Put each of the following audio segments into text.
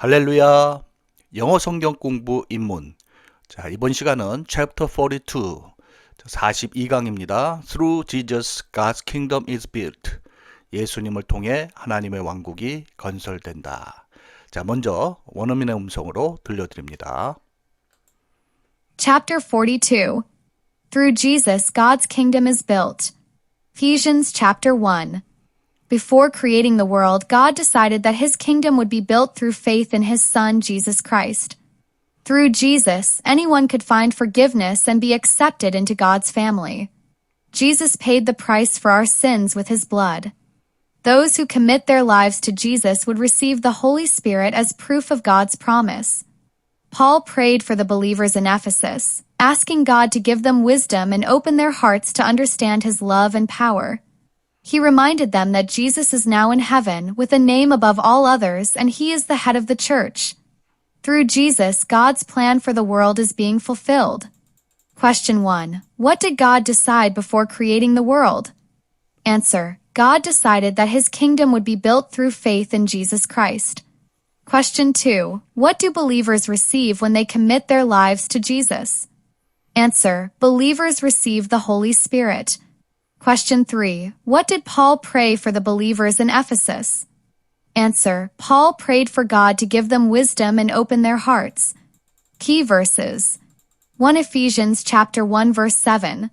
할렐루야. 영어 성경 공부 입문. 자, 이번 시간은 chapter 42. 42강입니다. Through Jesus, God's kingdom is built. 예수님을 통해 하나님의 왕국이 건설된다. 자, 먼저 원어민의 음성으로 들려드립니다. Chapter 42 Through Jesus, God's kingdom is built. Ephesians chapter 1 Before creating the world, God decided that his kingdom would be built through faith in his Son, Jesus Christ. Through Jesus, anyone could find forgiveness and be accepted into God's family. Jesus paid the price for our sins with his blood. Those who commit their lives to Jesus would receive the Holy Spirit as proof of God's promise. Paul prayed for the believers in Ephesus, asking God to give them wisdom and open their hearts to understand his love and power. He reminded them that Jesus is now in heaven with a name above all others and he is the head of the church. Through Jesus, God's plan for the world is being fulfilled. Question 1. What did God decide before creating the world? Answer. God decided that his kingdom would be built through faith in Jesus Christ. Question 2. What do believers receive when they commit their lives to Jesus? Answer. Believers receive the Holy Spirit. Question 3. What did Paul pray for the believers in Ephesus? Answer. Paul prayed for God to give them wisdom and open their hearts. Key verses. 1 Ephesians chapter 1 verse 7.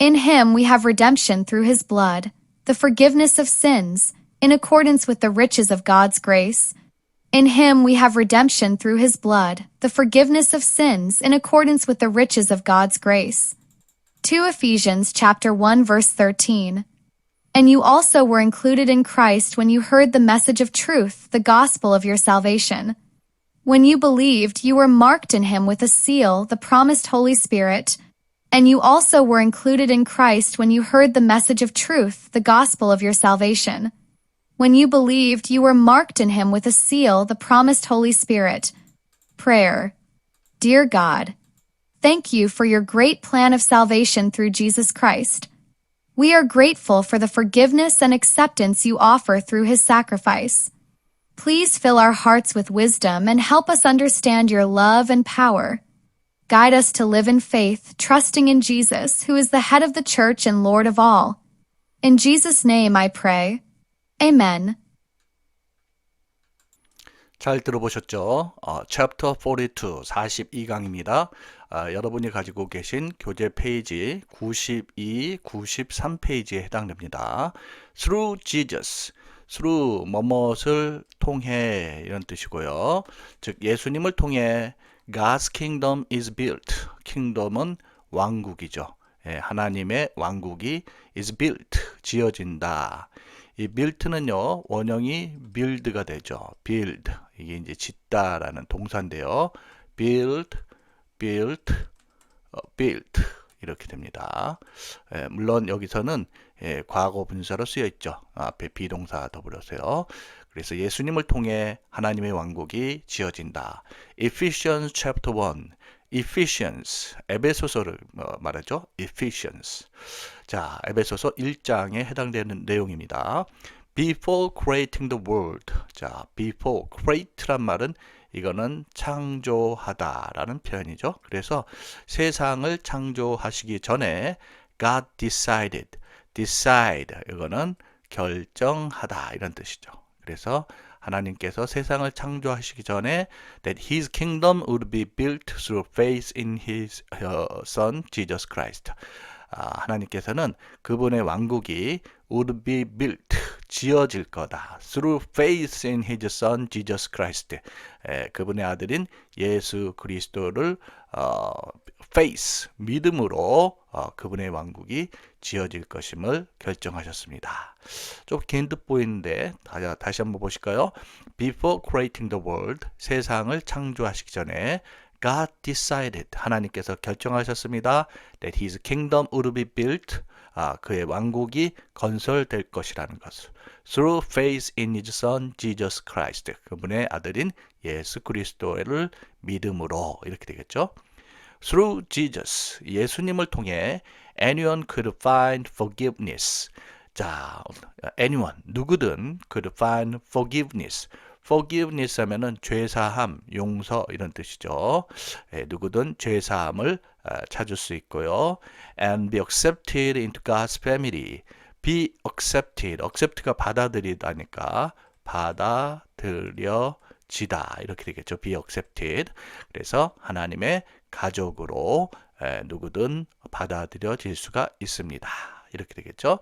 In him we have redemption through his blood, the forgiveness of sins, in accordance with the riches of God's grace. In him we have redemption through his blood, the forgiveness of sins, in accordance with the riches of God's grace. 2 Ephesians chapter 1 verse 13. And you also were included in Christ when you heard the message of truth, the gospel of your salvation. When you believed, you were marked in him with a seal, the promised Holy Spirit. And you also were included in Christ when you heard the message of truth, the gospel of your salvation. When you believed, you were marked in him with a seal, the promised Holy Spirit. Prayer. Dear God, Thank you for your great plan of salvation through Jesus Christ. We are grateful for the forgiveness and acceptance you offer through his sacrifice. Please fill our hearts with wisdom and help us understand your love and power. Guide us to live in faith, trusting in Jesus, who is the head of the church and Lord of all. In Jesus' name I pray. Amen. 잘 들어보셨죠? 어, chapter 42, 42강입니다. 아, 여러분이 가지고 계신 교재 페이지 92, 93페이지에 해당됩니다. Through Jesus, through 뭐뭇을 통해 이런 뜻이고요. 즉 예수님을 통해 God's kingdom is built. kingdom은 왕국이죠. 예, 하나님의 왕국이 is built, 지어진다. 이 built는요, 원형이 build가 되죠. build. 이게 이제 짓다라는 동사인데요. build, built, 어, built. 이렇게 됩니다. 예, 물론 여기서는 예, 과거 분사로 쓰여 있죠. 앞에 비동사 더불어서요. 그래서 예수님을 통해 하나님의 왕국이 지어진다. Ephesians chapter 1. Ephesians, 에베소서를 말하죠. Ephesians. 자, 에베소서 1장에 해당되는 내용입니다. Before creating the world. 자, before create란 말은 이거는 창조하다라는 표현이죠. 그래서 세상을 창조하시기 전에 God decided. decide 이거는 결정하다 이런 뜻이죠. 그래서 하나님께서 세상을 창조하시기 전에 that his kingdom would be built through faith in his uh, son Jesus Christ. 아, 하나님께서는 그분의 왕국이 would be built 지어질 거다. through faith in his son Jesus Christ. 에, 그분의 아들인 예수 그리스도를 어, faith 믿음으로 어, 그분의 왕국이 지어질 것임을 결정하셨습니다. 좀 긴 듯 보이는데 다시 한번 보실까요? Before creating the world 세상을 창조하시기 전에 God decided 하나님께서 결정하셨습니다. That His kingdom would be built 아, 그의 왕국이 건설될 것이라는 것을 through faith in His Son Jesus Christ 그분의 아들인 예수 그리스도를 믿음으로 이렇게 되겠죠. Through Jesus 예수님을 통해 anyone could find forgiveness 자, anyone 누구든 could find forgiveness forgiveness 하면은 죄사함, 용서 이런 뜻이죠. 예, 누구든 죄사함을 아, 찾을 수 있고요. and be accepted into God's family. be accepted. accept가 받아들이다니까 받아들여지다 이렇게 되겠죠. be accepted. 그래서 하나님의 가족으로 에, 누구든 받아들여질 수가 있습니다. 이렇게 되겠죠.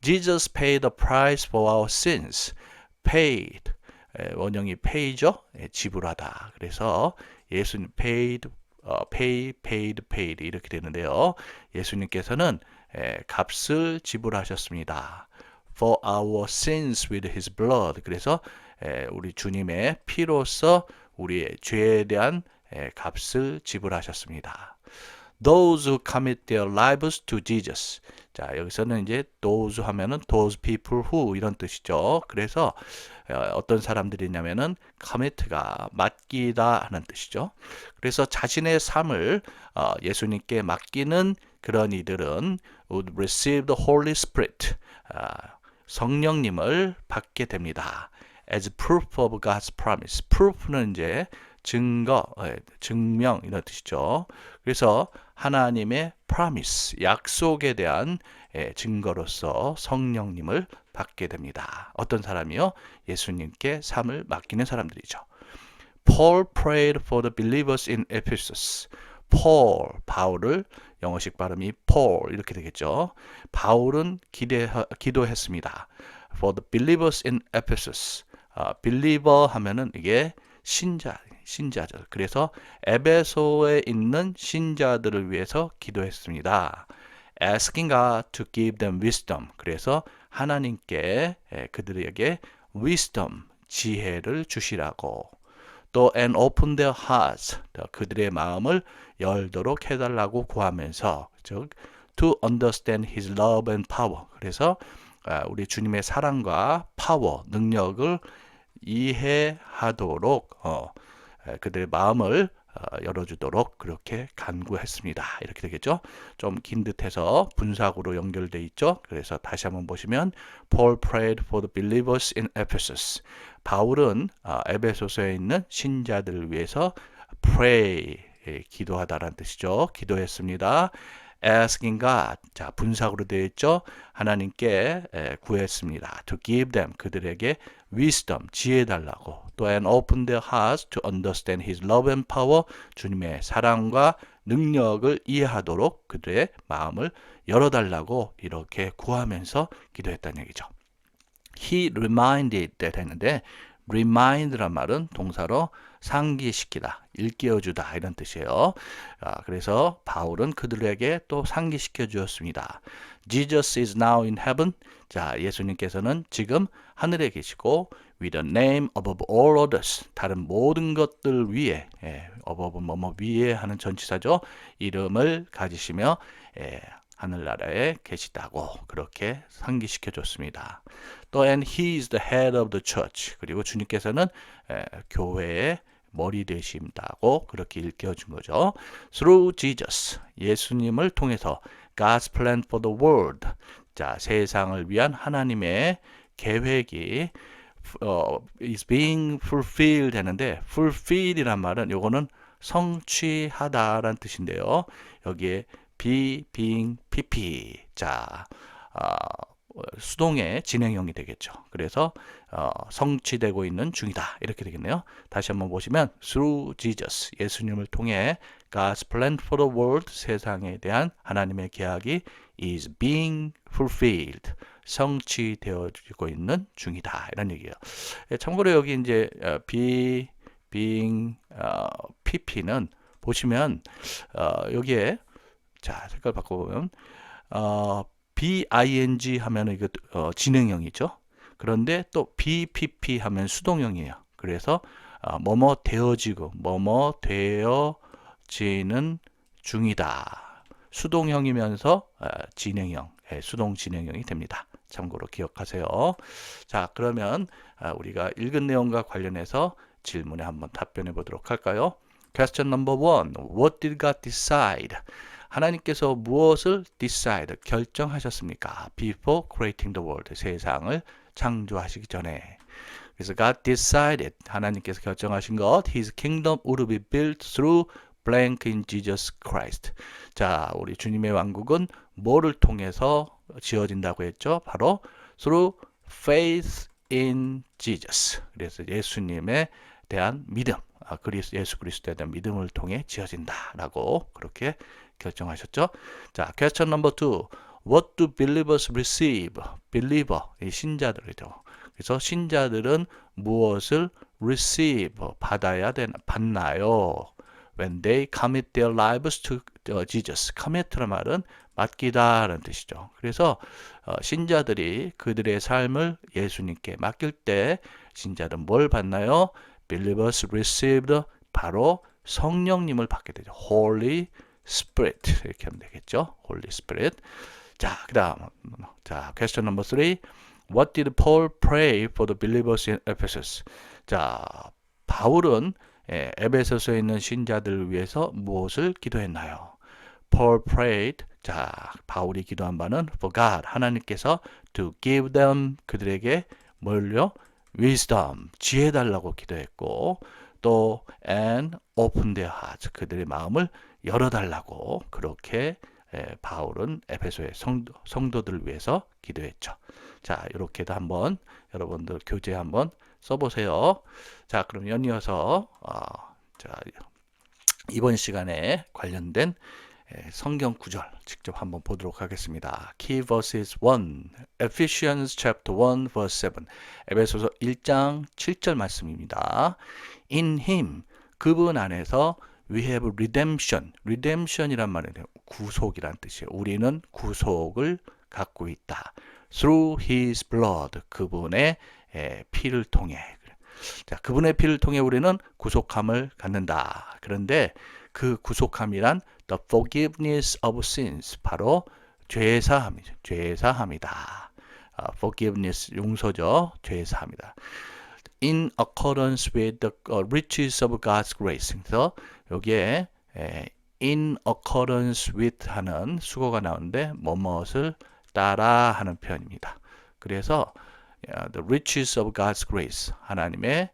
Jesus paid the price for our sins. paid. 에, 원형이 pay죠. 에, 지불하다. 그래서 예수님 paid, 어, pay, paid, paid 이렇게 되는데요. 예수님께서는 에, 값을 지불하셨습니다. For our sins with his blood. 그래서 에, 우리 주님의 피로써 우리의 죄에 대한 에, 값을 지불하셨습니다. Those who commit their lives to Jesus. 자, 여기서는 이제 those 하면은 those people who 이런 뜻이죠. 그래서 어, 어떤 사람들이냐면은 commit가 맡기다 하는 뜻이죠. 그래서 자신의 삶을 어, 예수님께 맡기는 그런 이들은 would receive the Holy Spirit. 아, 성령님을 받게 됩니다. as proof of God's promise. proof는 이제 증거, 예, 증명 이런 뜻이죠. 그래서 하나님의 promise, 약속에 대한 예, 증거로서 성령님을 받게 됩니다. 어떤 사람이요? 예수님께 삶을 맡기는 사람들이죠. Paul prayed for the believers in Ephesus. Paul, 바울을 영어식 발음이 Paul 이렇게 되겠죠. 바울은 기대, 기도했습니다. For the believers in Ephesus. 아, believer 하면은 이게 신자, 신자들. 그래서 에베소에 있는 신자들을 위해서 기도했습니다. Asking God to give them wisdom. 그래서 하나님께 에, 그들에게 wisdom, 지혜를 주시라고. 또 and open their hearts. 또 그들의 마음을 열도록 해달라고 구하면서 즉 to understand His love and power. 그래서 아, 우리 주님의 사랑과 파워, 능력을 이해하도록 어, 에, 그들의 마음을 어, 열어주도록 그렇게 간구했습니다. 이렇게 되겠죠. 좀 긴 듯해서 분사구로 연결돼 있죠. 그래서 다시 한번 보시면 Paul prayed for the believers in Ephesus. 바울은 어, 에베소서에 있는 신자들을 위해서 pray 예, 기도하다라는 뜻이죠. 기도했습니다. Asking God 자 분사구로 되어 있죠. 하나님께 에, 구했습니다. to give them 그들에게 wisdom 지혜 달라고 또 and open their hearts to understand His love and power 주님의 사랑과 능력을 이해하도록 그들의 마음을 열어달라고 이렇게 구하면서 기도했다는 얘기죠. He reminded that 했는데 remind란 말은 동사로 상기시키다, 일깨워주다 이런 뜻이에요. 아, 그래서 바울은 그들에게 또 상기시켜 주었습니다. Jesus is now in heaven. 자, 예수님께서는 지금 하늘에 계시고 with a name above all others. 다른 모든 것들 위에 예, above 뭐뭐 위에 하는 전치사죠. 이름을 가지시며 예, 하늘나라에 계시다고 그렇게 상기시켜 줬습니다. 또 and he is the head of the church. 그리고 주님께서는 에, 교회의 머리 되신다고 그렇게 일깨워 준 거죠. Through Jesus. 예수님을 통해서 God's plan for the world. 자, 세상을 위한 하나님의 계획이 어, is being fulfilled 하는데 fulfill이란 말은 요거는 성취하다라는 뜻인데요. 여기에 be, being, pp. 자, 어, 수동의 진행형이 되겠죠. 그래서 어, 성취되고 있는 중이다. 이렇게 되겠네요. 다시 한번 보시면 through Jesus 예수님을 통해 God's plan for the world 세상에 대한 하나님의 계약이 is being fulfilled 성취되어지고 있는 중이다. 이런 얘기예요. 예, 참고로 여기 이제 어, be, being, 어, pp는 보시면 어, 여기에 자 색깔 바꿔보면 어, BING 하면 이거 어, 진행형이죠. 그런데 또 BPP 하면 수동형이에요. 그래서 어, 뭐뭐 되어지고 뭐뭐 되어지는 중이다. 수동형이면서 어, 진행형, 예, 수동 진행형이 됩니다. 참고로 기억하세요. 자, 그러면 아, 우리가 읽은 내용과 관련해서 질문에 한번 답변해 보도록 할까요? Question number one. What did God decide? 하나님께서 무엇을 decide, 결정하셨습니까? Before creating the world, 세상을 창조하시기 전에. 그래서 God decided 하나님께서 결정하신 것 His kingdom would be built through blank in Jesus Christ. 자, 우리 주님의 왕국은 뭐를 통해서 지어진다고 했죠? 바로 through faith in Jesus. 그래서 예수님에 대한 믿음, 아, 그리스, 예수 그리스도에 대한 믿음을 통해 지어진다라고 그렇게 결정하셨죠. 자, question number two. What do believers receive? believer, 이 신자들이죠. 그래서 신자들은 무엇을 receive, 받아야 되나, 받나요? When they commit their lives to uh, Jesus. commit란 말은 맡기다라는 뜻이죠. 그래서 어, 신자들이 그들의 삶을 예수님께 맡길 때 신자들은 뭘 받나요? Believers received 바로 성령님을 받게 되죠. Holy Spirit 이렇게 하면 되겠죠. Holy Spirit. 자, 그다음 자, question number three. What did Paul pray for the believers in Ephesus? 자, 바울은 예, 에베소서에 있는 신자들을 위해서 무엇을 기도했나요? Paul prayed. 자, 바울이 기도한 바는 for God 하나님께서 to give them 그들에게 뭘요? wisdom 지혜 달라고 기도했고 또 and open their hearts 그들의 마음을 열어 달라고 그렇게 에, 바울은 에베소의 성도, 성도 들을 위해서 기도했죠. 자, 이렇게도 한번 여러분들 교재 한번 써보세요. 자, 그럼 연이어서 어, 자, 이번 시간에 관련된 에, 성경 구절 직접 한번 보도록 하겠습니다. Key verses 1, Ephesians chapter 1 verse 7, 에베소서 1장 7절 말씀입니다. In him, 그분 안에서 we have redemption. redemption이란 말은 구속이란 뜻이에요. 우리는 구속을 갖고 있다. through his blood. 그분의 에, 피를 통해. 자, 그분의 피를 통해 우리는 구속함을 갖는다. 그런데 그 구속함이란 the forgiveness of sins 바로 죄사함이죠. 죄사함이다. 아, forgiveness 용서죠. 죄사함이다. In accordance with the uh, riches of God's grace. 그래서 여기에 에, in accordance with 하는 수거가 나오는데 뭐뭇을 따라 하는 표현입니다. 그래서 야, the riches of God's grace 하나님의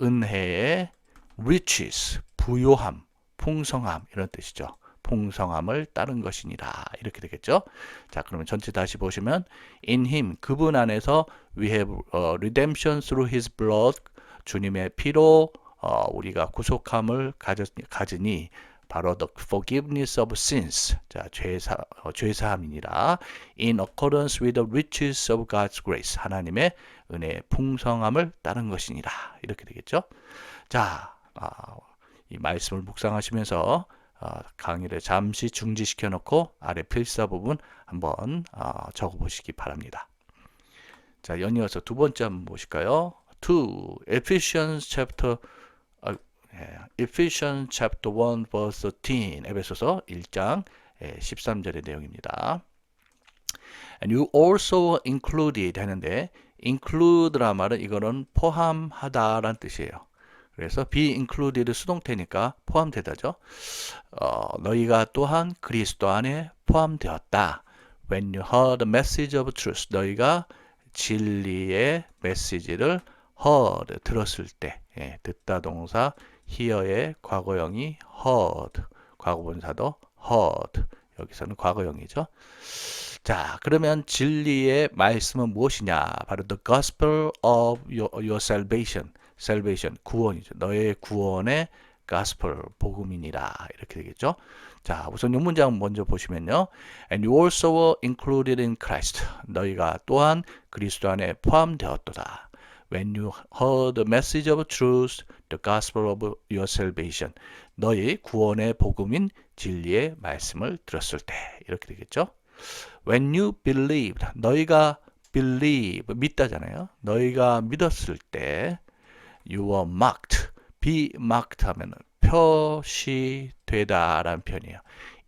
은혜의 riches 부요함, 풍성함 이런 뜻이죠. 풍성함을 따른 것이니라. 이렇게 되겠죠. 자, 그러면 전체 다시 보시면 in him 그분 안에서 we have uh, redemption through his blood 주님의 피로 어, 우리가 구속함을 가지니 바로 the forgiveness of sins. 자 죄사 어, 죄사함이니라. in accordance with the riches of God's grace. 하나님의 은혜의 풍성함을 따른 것이니라. 이렇게 되겠죠. 자, 아, 이 말씀을 묵상하시면서 어, 강의를 잠시 중지시켜 놓고 아래 필사 부분 한번 어, 적어 보시기 바랍니다. 자, 연이어서 두 번째 한번 보실까요? 2. Ephesians chapter 아, 예, Ephesians chapter 1 verse 13. 에베소서 1장 예, 13절의 내용입니다. And you also included 하는데 include라 말은 이거는 포함하다라는 뜻이에요. 그래서 be included 수동태니까 포함되다죠. 어, 너희가 또한 그리스도 안에 포함되었다. When you heard the message of truth, 너희가 진리의 메시지를 heard 들었을 때, 예, 듣다 동사 hear의 과거형이 heard, 과거분사도 heard. 여기서는 과거형이죠. 자, 그러면 진리의 말씀은 무엇이냐? 바로 the gospel of your, your salvation. Salvation 구원이죠. 너의 구원의 gospel 복음이니라 이렇게 되겠죠. 자, 우선 이 문장 먼저 보시면요. And you also were included in Christ. 너희가 또한 그리스도 안에 포함되었도다. When you heard the message of truth, the gospel of your salvation. 너희 구원의 복음인 진리의 말씀을 들었을 때 이렇게 되겠죠. When you believed, 너희가 believe 믿다잖아요. 너희가 믿었을 때 you were marked. be marked 하면 표시되다라는 표현이에요.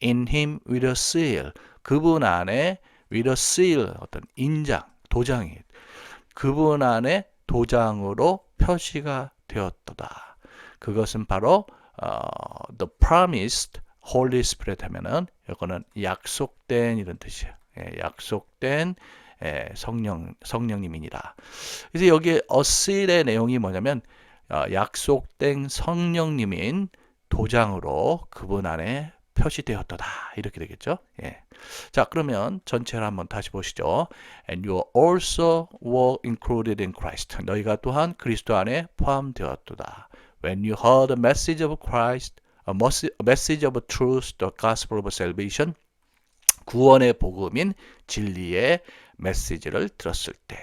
In him with a seal. 그분 안에 with a seal 어떤 인장, 도장이 그분 안에 도장으로 표시가 되었도다. 그것은 바로 어, the promised Holy Spirit 하면은 이거는 약속된 이런 뜻이에요. 예, 약속된 예, 성령 성령님이니라. 그래서 여기 어실의 내용이 뭐냐면 어, 약속된 성령님인 도장으로 그분 안에 표시되었도다 이렇게 되겠죠. 예. 자 그러면 전체를 한번 다시 보시죠. And you also were included in Christ. 너희가 또한 그리스도 안에 포함되었도다. When you heard the message of Christ, a message of truth, the gospel of salvation, 구원의 복음인 진리의 메시지를 들었을 때,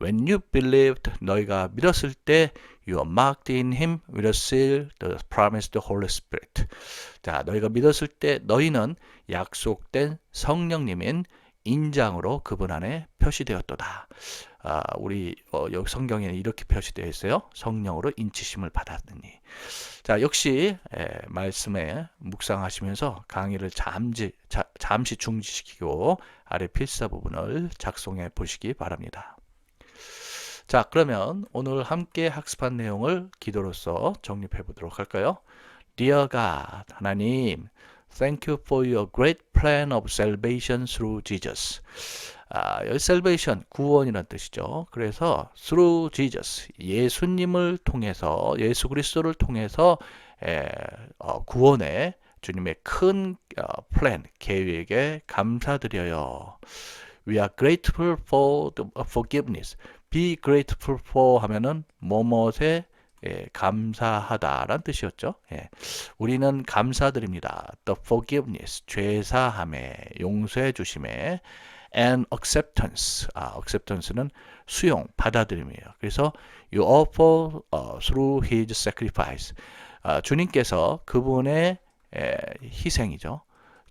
when you believed, 너희가 믿었을 때, you are marked in him with a seal, the promised Holy Spirit. 자, 너희가 믿었을 때 너희는 약속된 성령님인 인장으로 그분 안에 표시되었도다. 아, 우리 어, 여기 성경에는 이렇게 표시되어 있어요. 성령으로 인치심을 받았느니. 자, 역시 에, 말씀에 묵상하시면서 강의를 잠시, 자, 잠시 중지시키고 아래 필사 부분을 작성해 보시기 바랍니다. 자, 그러면 오늘 함께 학습한 내용을 기도로서 정립해 보도록 할까요? God, 하나님, Thank you for your great plan of salvation through Jesus. 아, 여기 salvation, 구원이라는 뜻이죠. 그래서 through Jesus, 예수님을 통해서, 예수 그리스도를 통해서 에, 어, 구원의 주님의 큰 어, 플랜, 계획에 감사드려요. We are grateful for the forgiveness. Be grateful for 하면은 뭐뭇에 예, 감사하다라는 뜻이었죠. 예. 우리는 감사드립니다. The forgiveness, 죄사함에, 용서해 주심에, and acceptance, 아, acceptance는 수용, 받아들임이에요. 그래서 you offer uh, through his sacrifice. 아, 주님께서 그분의 에, 희생이죠.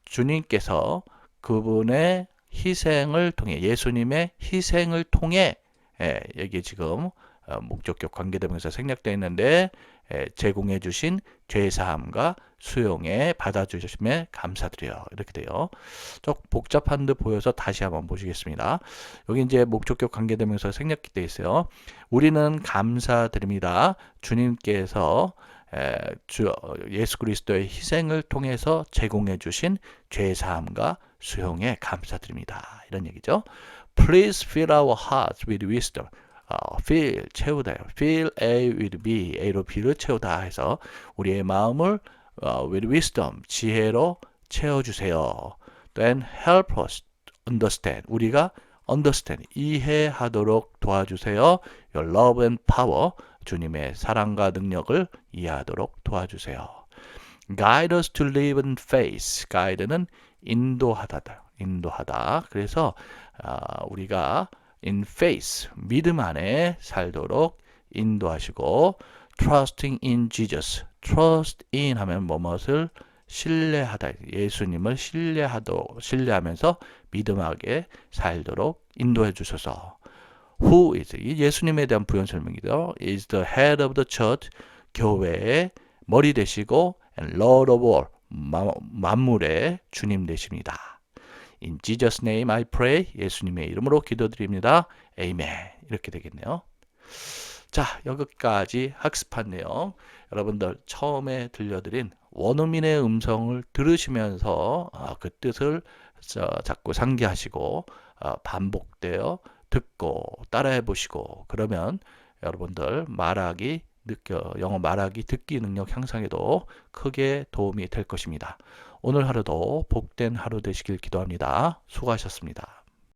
주님께서 그분의 희생을 통해 예수님의 희생을 통해 예, 여기 지금 어, 목적격 관계대명사 생략되어 있는데 에, 제공해 주신 죄사함과 수용에 받아주심에 감사드려요. 이렇게 돼요. 좀 복잡한 듯 보여서 다시 한번 보시겠습니다. 여기 이제 목적격 관계대명사 생략되어 있어요. 우리는 감사드립니다. 주님께서 에, 주, 예수 그리스도의 희생을 통해서 제공해 주신 죄사함과 수용에 감사드립니다. 이런 얘기죠. Please fill our hearts with wisdom. 어, fill 채우다요. fill A with B, A로 B를 채우다 해서 우리의 마음을 어, with wisdom 지혜로 채워주세요. Then help us understand. 우리가 understand 이해하도록 도와주세요. Your love and power 주님의 사랑과 능력을 이해하도록 도와주세요. Guide us to live in faith. guide는 인도하다, 인도하다. 그래서 어, 우리가 in faith, 믿음 안에 살도록 인도하시고 trusting in Jesus, trust in 하면 뭐뭇을 신뢰하다, 예수님을 신뢰하도 신뢰하면서 믿음하게 살도록 인도해 주셔서 who is 이 예수님에 대한 부연 설명이죠. is the head of the church 교회의 머리 되시고 and Lord of all 만물의 주님 되십니다. In Jesus' name I pray. 예수님의 이름으로 기도드립니다. Amen. 이렇게 되겠네요. 자, 여기까지 학습한 내용. 여러분들 처음에 들려드린 원어민의 음성을 들으시면서 아, 그 뜻을 자꾸 상기하시고 아, 반복되어 듣고 따라해 보시고 그러면 여러분들 말하기 느껴 영어 말하기 듣기 능력 향상에도 크게 도움이 될 것입니다. 오늘 하루도 복된 하루 되시길 기도합니다. 수고하셨습니다.